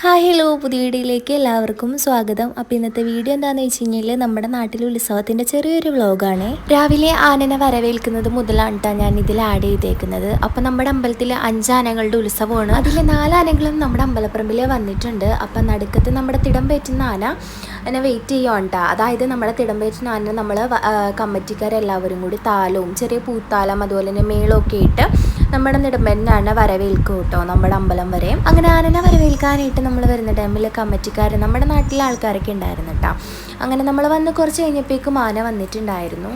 Hi hello. പുതിയ വീഡിയോയിലേക്ക് എല്ലാവർക്കും സ്വാഗതം. അപ്പോൾ ഇന്നത്തെ വീഡിയോ എന്താണെന്ന് വെച്ച് കഴിഞ്ഞാൽ നമ്മുടെ നാട്ടിലെ ഉത്സവത്തിന്റെ ചെറിയൊരു വ്ളോഗാണ് രാവിലെ ആനനെ വരവേൽക്കുന്നത് മുതലാണ് കേട്ടോ ഞാൻ ഇതിൽ ആഡ് ചെയ്തേക്കുന്നത്. അപ്പോൾ നമ്മുടെ അമ്പലത്തിൽ അഞ്ചാനകളുടെ ഉത്സവമാണ്. അതിലെ നാല് ആനകളും നമ്മുടെ അമ്പലപ്പറമ്പിൽ വന്നിട്ടുണ്ട്. അപ്പം നടുക്കത്ത് നമ്മുടെ തിടം പേറ്റുന്ന ആന എന്നെ വെയിറ്റ് ചെയ്യുകയാണ് കേട്ടോ അതായത് നമ്മുടെ തിടം പേറ്റുന്ന ആന നമ്മൾ കമ്മിറ്റിക്കാരെല്ലാവരും കൂടി താലവും ചെറിയ പൂത്താലം അതുപോലെ തന്നെ മേളമൊക്കെ ഇട്ട് നമ്മുടെ നെടുമ്പനാണ് വരവേൽക്കും കേട്ടോ നമ്മുടെ അമ്പലം വരെ അങ്ങനെ ആനനെ വരവേൽക്കാനായിട്ട് നമ്മൾ വരുന്ന ടൈമിൽ കമ്മിറ്റിക്കാർ നമ്മുടെ നാട്ടിലെ ആൾക്കാരൊക്കെ ഉണ്ടായിരുന്നു കേട്ടോ അങ്ങനെ നമ്മൾ വന്ന് കുറച്ച് കഴിഞ്ഞപ്പോഴേക്കും ആന വന്നിട്ടുണ്ടായിരുന്നു.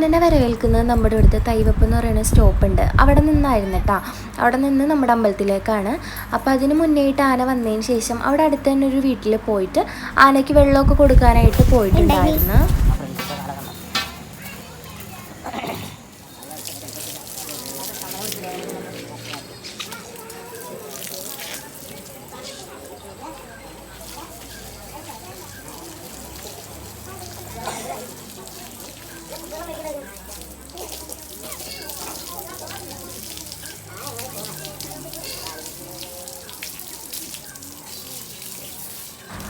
ആനനെ വരവേൽക്കുന്നത് നമ്മുടെ ഇവിടുത്തെ തൈവപ്പ് എന്ന് പറയുന്ന സ്റ്റോപ്പ് ഉണ്ട്. അവിടെ നിന്നായിരുന്നു കേട്ടോ അവിടെ നിന്ന് നമ്മുടെ അമ്പലത്തിലേക്കാണ്. അപ്പോൾ അതിന് മുന്നേയിട്ട് ആന വന്നതിന് ശേഷം അവിടെ അടുത്ത് തന്നെ ഒരു വീട്ടിൽ പോയിട്ട് ആനയ്ക്ക് വെള്ളമൊക്കെ കൊടുക്കാനായിട്ട് പോയിട്ടുണ്ടായിരുന്നു.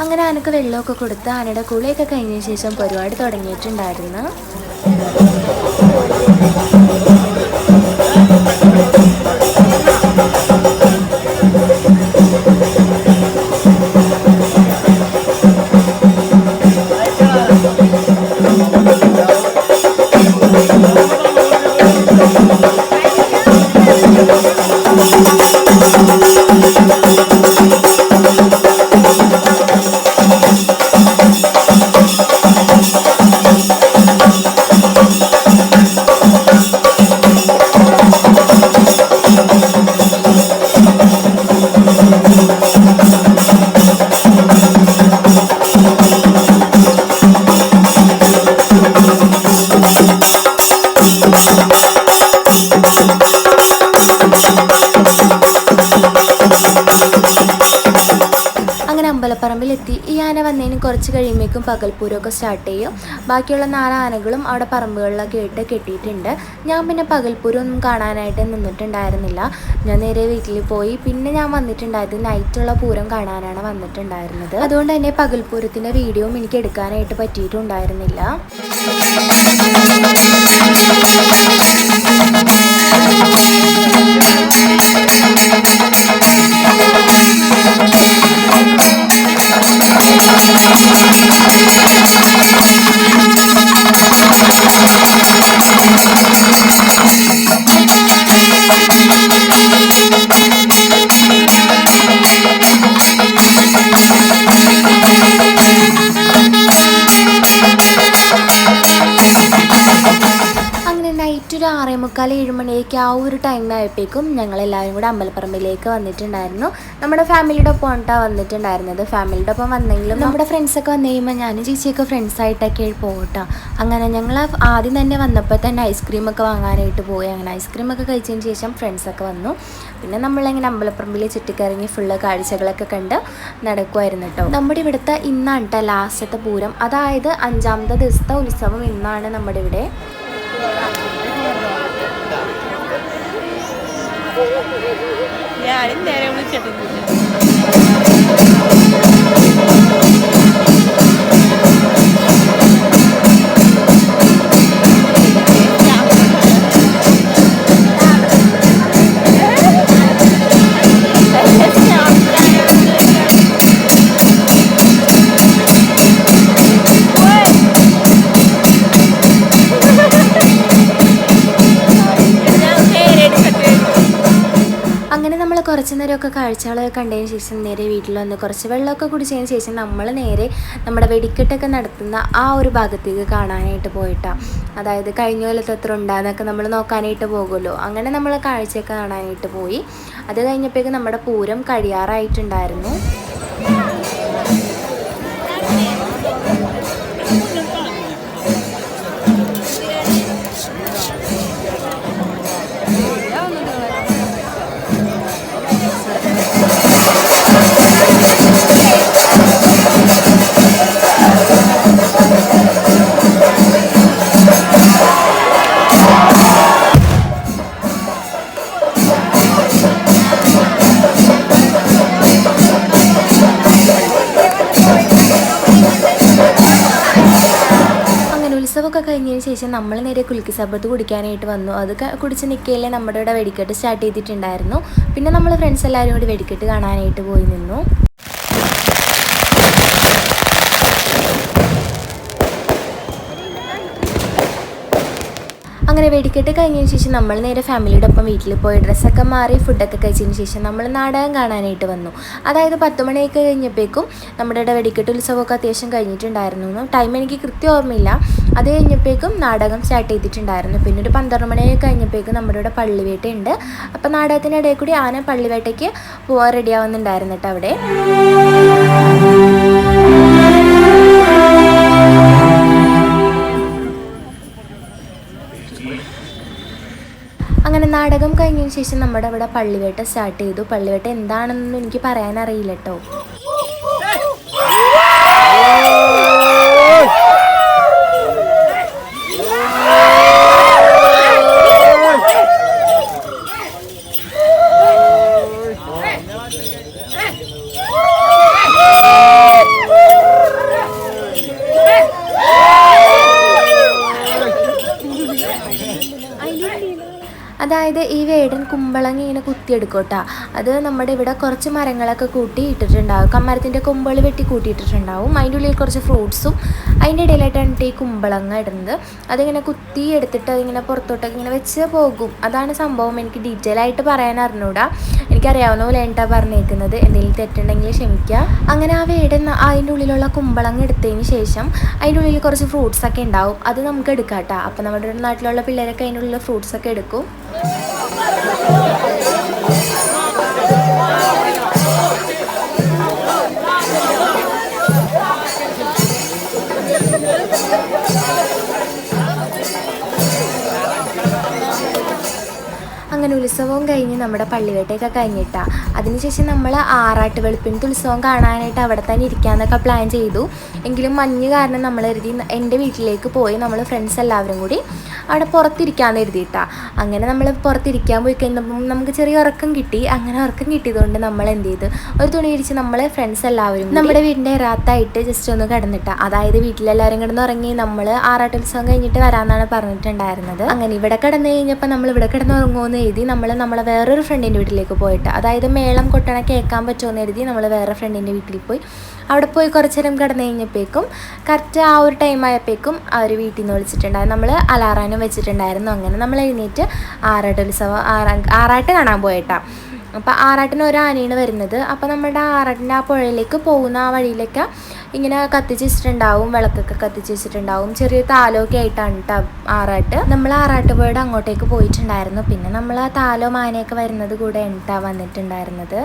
അങ്ങനെ ആനക്ക് വെള്ളമൊക്കെ കൊടുത്ത് ആനയുടെ കുളിയൊക്കെ കഴിഞ്ഞ ശേഷം പരിപാടി തുടങ്ങിയിട്ടുണ്ടായിരുന്നു. കുറച്ച് കഴിയുമ്പോഴേക്കും പകൽപ്പൂരമൊക്കെ സ്റ്റാർട്ട് ചെയ്യും. ബാക്കിയുള്ള നാല് ആനകളും അവിടെ പറമ്പുകളിലൊക്കെ ഇട്ട് കെട്ടിയിട്ടുണ്ട്. ഞാൻ പിന്നെ പകൽപ്പൂരം ഒന്നും കാണാനായിട്ട് നിന്നിട്ടുണ്ടായിരുന്നില്ല. ഞാൻ നേരെ വീട്ടിൽ പോയി. പിന്നെ ഞാൻ വന്നിട്ടുണ്ടായത് നൈറ്റുള്ള പൂരം കാണാനാണ് വന്നിട്ടുണ്ടായിരുന്നത്. അതുകൊണ്ട് തന്നെ പകൽപ്പൂരത്തിന്റെ വീഡിയോയും എനിക്ക് എടുക്കാനായിട്ട് പറ്റിയിട്ടുണ്ടായിരുന്നില്ല. ഒരു ആറേ മുക്കാൽ ഏഴ് മണിയൊക്കെ ആ ഒരു ടൈമിനായപ്പോഴേക്കും ഞങ്ങൾ എല്ലാവരും കൂടെ അമ്പലപ്പറമ്പിലേക്ക് വന്നിട്ടുണ്ടായിരുന്നു. നമ്മുടെ ഫാമിലിയുടെ ഒപ്പം ഉണ്ടാ വന്നിട്ടുണ്ടായിരുന്നത്. ഫാമിലിയുടെ ഒപ്പം വന്നെങ്കിലും നമ്മുടെ ഫ്രണ്ട്സൊക്കെ വന്നു കഴിയുമ്പോൾ ഞാനും ചേച്ചിയൊക്കെ ഫ്രണ്ട്സായിട്ടൊക്കെ പോകട്ടോ അങ്ങനെ ഞങ്ങൾ ആദ്യം തന്നെ വന്നപ്പോൾ തന്നെ ഐസ്ക്രീമൊക്കെ വാങ്ങാനായിട്ട് പോയി. അങ്ങനെ ഐസ്ക്രീമൊക്കെ കഴിച്ചതിന് ശേഷം ഫ്രണ്ട്സൊക്കെ വന്നു. പിന്നെ നമ്മളിങ്ങനെ അമ്പലപ്പറമ്പിൽ ചുറ്റിക്കറങ്ങി ഫുള്ള് കാഴ്ചകളൊക്കെ കണ്ട് നടക്കുമായിരുന്നു കേട്ടോ നമ്മുടെ ഇവിടുത്തെ ഇന്നാണ് കേട്ടോ ലാസ്റ്റത്തെ പൂരം. അതായത് അഞ്ചാമത്തെ ദിവസത്തെ ഉത്സവം ഇന്നാണ് നമ്മുടെ ഇവിടെ. ഞാനും നേരെ വിളിച്ചിട്ടൊന്നുമില്ല കുറച്ച് നേരമൊക്കെ കാഴ്ചകളൊക്കെ കണ്ടതിന് ശേഷം നേരെ വീട്ടിൽ വന്ന് കുറച്ച് വെള്ളമൊക്കെ കുടിച്ചതിന് ശേഷം നമ്മൾ നേരെ നമ്മുടെ വെടിക്കെട്ടൊക്കെ നടത്തുന്ന ആ ഒരു ഭാഗത്തേക്ക് കാണാനായിട്ട് പോയിട്ടാണ് അതായത് കഴിഞ്ഞ കൊല്ലത്ത് എത്ര ഉണ്ടാകുന്നൊക്കെ നമ്മൾ നോക്കാനായിട്ട് പോകുമല്ലോ. അങ്ങനെ നമ്മൾ കാഴ്ചയൊക്കെ കാണാനായിട്ട് പോയി. അത് കഴിഞ്ഞപ്പോഴേക്കും നമ്മുടെ പൂരം കഴിയാറായിട്ടുണ്ടായിരുന്നു. ശേഷം നമ്മൾ നേരെ കുലുക്കി സബത്ത് കുടിക്കാനായിട്ട് വന്നു. അത് കുടിച്ച് നിൽക്കയില്ലേ നമ്മുടെ ഇവിടെ വെടിക്കെട്ട് സ്റ്റാർട്ട് ചെയ്തിട്ടുണ്ടായിരുന്നു. പിന്നെ നമ്മൾ ഫ്രണ്ട്സ് എല്ലാവരും കൂടി വെടിക്കെട്ട് കാണാനായിട്ട് പോയി നിന്നു. അങ്ങനെ വെടിക്കെട്ട് കഴിഞ്ഞതിന് ശേഷം നമ്മൾ നേരെ ഫാമിലിയുടെ ഒപ്പം വീട്ടിൽ പോയി. ഡ്രസ്സൊക്കെ മാറി ഫുഡൊക്കെ കഴിച്ചതിന് ശേഷം നമ്മൾ നാടകം കാണാനായിട്ട് വന്നു. അതായത് പത്ത് മണിയൊക്കെ കഴിഞ്ഞപ്പോഴേക്കും നമ്മുടെ ഇവിടെ വെടിക്കെട്ട് ഉത്സവമൊക്കെ അത്യാവശ്യം കഴിഞ്ഞിട്ടുണ്ടായിരുന്നു. ടൈം എനിക്ക് കൃത്യം ഓർമ്മയില്ല. അത് കഴിഞ്ഞപ്പോഴേക്കും നാടകം സ്റ്റാർട്ട് ചെയ്തിട്ടുണ്ടായിരുന്നു. പിന്നെ ഒരു പന്ത്രണ്ട് മണിയൊക്കെ കഴിഞ്ഞപ്പോഴേക്കും നമ്മുടെ ഇവിടെ പള്ളിവേട്ടയുണ്ട്. അപ്പോൾ നാടകത്തിനിടയിൽ കൂടി ആന പള്ളിവേട്ടയ്ക്ക് പോകാൻ റെഡി ആവുന്നുണ്ടായിരുന്നു കേട്ടോ അവിടെ. അങ്ങനെ നാടകം കഴിഞ്ഞതിന് ശേഷം നമ്മുടെ അവിടെ പള്ളിവേട്ട സ്റ്റാർട്ട് ചെയ്തു. പള്ളിവേട്ട എന്താണെന്നൊന്നും എനിക്ക് പറയാനറിയില്ല കേട്ടോ കുത്തിയെടുക്കോട്ടാ അത് നമ്മുടെ ഇവിടെ കുറച്ച് മരങ്ങളൊക്കെ കൂട്ടി ഇട്ടിട്ടുണ്ടാവും കമ്മരത്തിന്റെ കൊമ്പുകൾ വെട്ടി കൂട്ടിയിട്ടിട്ടുണ്ടാവും. അതിന്റെ ഉള്ളിൽ കുറച്ച് ഫ്രൂട്ട്സും അതിന്റെ ഇടയിലായിട്ടാണ് ഈ കുമ്പളങ്ങ ഇടുന്നത്. അതിങ്ങനെ കുത്തി എടുത്തിട്ട് അതിങ്ങനെ പുറത്തോട്ടൊക്കെ ഇങ്ങനെ വെച്ച് പോകും. അതാണ് സംഭവം. എനിക്ക് ഡീറ്റെയിൽ ആയിട്ട് പറയാൻ അറിഞ്ഞൂടാ. എനിക്കറിയാവുന്ന പോലെ എന്താ പറഞ്ഞേക്കുന്നത്. എന്തെങ്കിലും തെറ്റുണ്ടെങ്കിൽ ക്ഷമിക്കുക അങ്ങനെ ആ വേടൻ അതിന്റെ ഉള്ളിലുള്ള കുമ്പളങ്ങ എടുത്തതിന് ശേഷം അതിന്റെ ഉള്ളിൽ കുറച്ച് ഫ്രൂട്ട്സൊക്കെ ഉണ്ടാവും. അത് നമുക്ക് എടുക്കാം കേട്ടോ അപ്പോൾ നമ്മുടെ നാട്ടിലുള്ള പിള്ളേരൊക്കെ അതിന്റെ ഉള്ളിൽ ഫ്രൂട്ട്സൊക്കെ എടുക്കും. അങ്ങനെ ഉത്സവവും കഴിഞ്ഞ് നമ്മുടെ പള്ളിവേട്ടയൊക്കെ കഴിഞ്ഞിട്ടാ. അതിനുശേഷം നമ്മൾ ആറാട്ട് വെളുപ്പിനത്തെ ഉത്സവം കാണാനായിട്ട് അവിടെ തന്നെ ഇരിക്കാന്നൊക്കെ പ്ലാൻ ചെയ്തു. എങ്കിലും മഞ്ഞ് കാരണം നമ്മൾ കരുതി എന്റെ വീട്ടിലേക്ക് പോയി നമ്മൾ ഫ്രണ്ട്സ് എല്ലാവരും കൂടി അവിടെ പുറത്തിരിക്കാമെന്ന് എഴുതിയിട്ടാ അങ്ങനെ നമ്മൾ പുറത്തിരിക്കാൻ പോയി കഴിഞ്ഞപ്പം നമുക്ക് ചെറിയ ഉറക്കം കിട്ടി. അങ്ങനെ ഉറക്കം കിട്ടിയതുകൊണ്ട് നമ്മൾ എന്ത് ചെയ്തു? ഒരു തുണി ഇരിച്ച് നമ്മൾ ഫ്രണ്ട്സ് എല്ലാവരും നമ്മുടെ വീടിന്റെ റാത്തായിട്ട് ജസ്റ്റ് ഒന്ന് കിടന്നിട്ടാ. അതായത് വീട്ടിലെല്ലാവരും കിടന്ന് ഉറങ്ങി നമ്മൾ ആറാട്ടുത്സവം കഴിഞ്ഞിട്ട് വരാമെന്നാണ് പറഞ്ഞിട്ടുണ്ടായിരുന്നത്. അങ്ങനെ ഇവിടെ കിടന്നു കഴിഞ്ഞപ്പോൾ നമ്മൾ ഇവിടെ കിടന്ന് എഴുതി നമ്മൾ നമ്മളെ വേറൊരു ഫ്രണ്ടിന്റെ വീട്ടിലേക്ക് പോയിട്ട് അതായത് മേളം കൊട്ടണ കേൾക്കാൻ പറ്റുമെന്ന് എഴുതി നമ്മൾ വേറെ ഫ്രണ്ടിന്റെ വീട്ടിൽ പോയി. അവിടെ പോയി കുറച്ച് നേരം കിടന്നു കഴിഞ്ഞപ്പോഴേക്കും കറക്റ്റ് ആ ഒരു ടൈം ആയപ്പോഴേക്കും അവർ വീട്ടിൽ നിന്ന് വിളിച്ചിട്ടുണ്ടായിരുന്നു നമ്മൾ അലാറാനും വെച്ചിട്ടുണ്ടായിരുന്നു അങ്ങനെ. നമ്മൾ എഴുന്നേറ്റ് ആറാട്ട് ഉത്സവം ആറാ ആറാട്ട് കാണാൻ പോയിട്ടാ. അപ്പോൾ ആറാട്ടിന് ഒരു ആനയാണ് വരുന്നത്. അപ്പോൾ നമ്മുടെ ആറാട്ടിന്റെ ആ പുഴയിലേക്ക് പോകുന്ന ആ വഴിയിലൊക്കെ ഇങ്ങനെ കത്തിച്ച് വെച്ചിട്ടുണ്ടാവും വിളക്കൊക്കെ കത്തിച്ച് വെച്ചിട്ടുണ്ടാവും ചെറിയ താലമൊക്കെ ആയിട്ടാണ് ആറാട്ട്. നമ്മൾ ആറാട്ട് പോയിട്ട് അങ്ങോട്ടേക്ക് പോയിട്ടുണ്ടായിരുന്നു. പിന്നെ നമ്മൾ ആ താലോ മാനയൊക്കെ വരുന്നത് കൂടെ ഉണ്ടാ വന്നിട്ടുണ്ടായിരുന്നത്.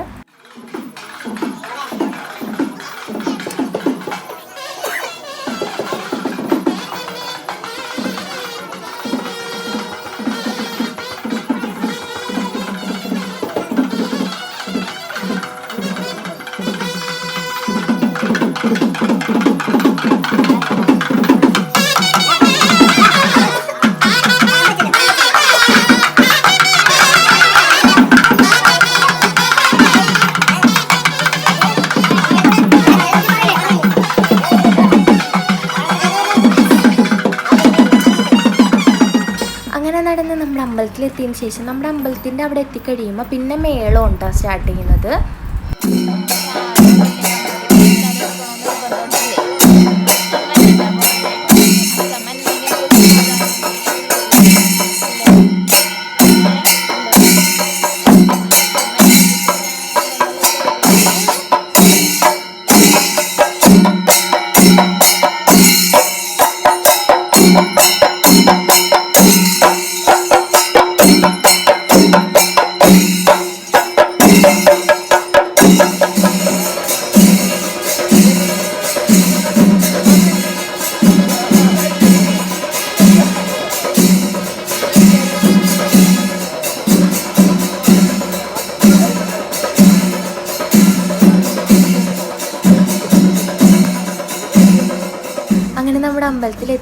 അങ്ങനെ നടന്ന് നമ്മുടെ അമ്പലത്തിലെത്തിയതിന് ശേഷം നമ്മുടെ അമ്പലത്തിന്റെ അവിടെ എത്തിക്കഴിയുമ്പോൾ പിന്നെ മേളം ഉണ്ടോ സ്റ്റാർട്ട് ചെയ്യുന്നത്.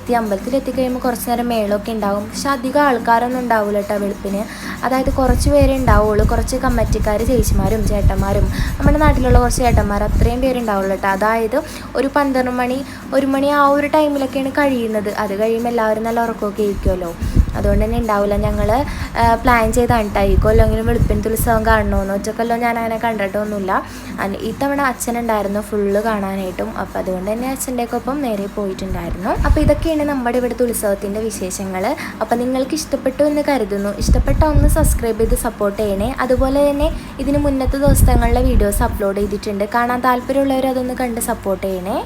അമ്പലത്തിലെത്തി അമ്പലത്തിൽ എത്തിക്കഴിയുമ്പോൾ കുറച്ച് നേരം മേളൊക്കെ ഉണ്ടാവും. പക്ഷെ അധികം ആൾക്കാരൊന്നും ഉണ്ടാവില്ല കേട്ടോ വെളുപ്പിന്. അതായത് കുറച്ച് പേരേ ഉണ്ടാവുള്ളൂ. കുറച്ച് കമ്മറ്റിക്കാർ ചേച്ചിമാരും ചേട്ടന്മാരും. നമ്മുടെ നാട്ടിലുള്ള കുറച്ച് ചേട്ടന്മാർ അത്രയും പേരുണ്ടാവുള്ളൂ കേട്ടോ അതായത് ഒരു പന്ത്രണ്ട് മണി ഒരു മണി ആ ഒരു ടൈമിലൊക്കെയാണ് കഴിയുന്നത്. അത് കഴിയുമ്പോൾ എല്ലാവരും നല്ല ഉറക്കമൊക്കെ ഇരിക്കുമല്ലോ അതുകൊണ്ട് തന്നെ ഉണ്ടാവില്ല ഞങ്ങൾ പ്ലാൻ ചെയ്താണ് കേട്ടോ ഈ കൊല്ലെങ്കിലും വെളുപ്പിനത്തെ ഉത്സവം കാണണമെന്ന് ഒറ്റക്കൊല്ലം ഞാൻ അങ്ങനെ കണ്ടിട്ടൊന്നുമില്ല ഇത്തവണ അച്ഛനുണ്ടായിരുന്നു ഫുള്ള് കാണാനായിട്ടും. അപ്പം അതുകൊണ്ട് തന്നെ അച്ഛന്റെ ഒപ്പം നേരെ പോയിട്ടുണ്ടായിരുന്നു. അപ്പോൾ ഇതൊക്കെയാണ് നമ്മുടെ ഇവിടുത്തെ ഉത്സവത്തിന്റെ വിശേഷങ്ങൾ അപ്പോൾ നിങ്ങൾക്ക് ഇഷ്ടപ്പെട്ടു എന്ന് കരുതുന്നു. ഇഷ്ടപ്പെട്ട ഒന്ന് സബ്സ്ക്രൈബ് ചെയ്ത് സപ്പോർട്ട് ചെയ്യണേ. അതുപോലെ തന്നെ ഇതിന് മുന്നത്തെ ദിവസങ്ങളിലെ വീഡിയോസ് അപ്ലോഡ് ചെയ്തിട്ടുണ്ട്. കാണാൻ താല്പര്യമുള്ളവർ അതൊന്ന് കണ്ട് സപ്പോർട്ട് ചെയ്യണേ.